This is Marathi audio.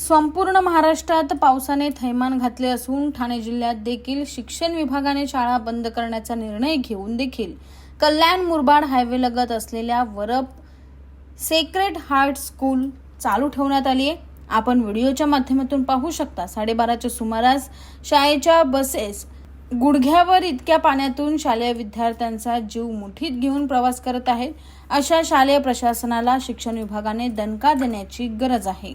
संपूर्ण महाराष्ट्रात पावसाने थैमान घातले असून ठाणे जिल्ह्यात देखील शिक्षण विभागाने शाळा बंद करण्याचा निर्णय घेऊन देखील कल्याण मुरबाड हायवे लगत असलेल्या वरप सेक्रेट हार्ट स्कूल चालू ठेवण्यात आली आहे. आपण व्हिडिओच्या माध्यमातून पाहू शकता साडेबाराच्या सुमारास शाळेच्या बसेस गुडघ्यावर इतक्या पाण्यातून शालेय विद्यार्थ्यांचा जीव मुठीत घेऊन प्रवास करत आहेत. अशा शालेय प्रशासनाला शिक्षण विभागाने दणका देण्याची गरज आहे.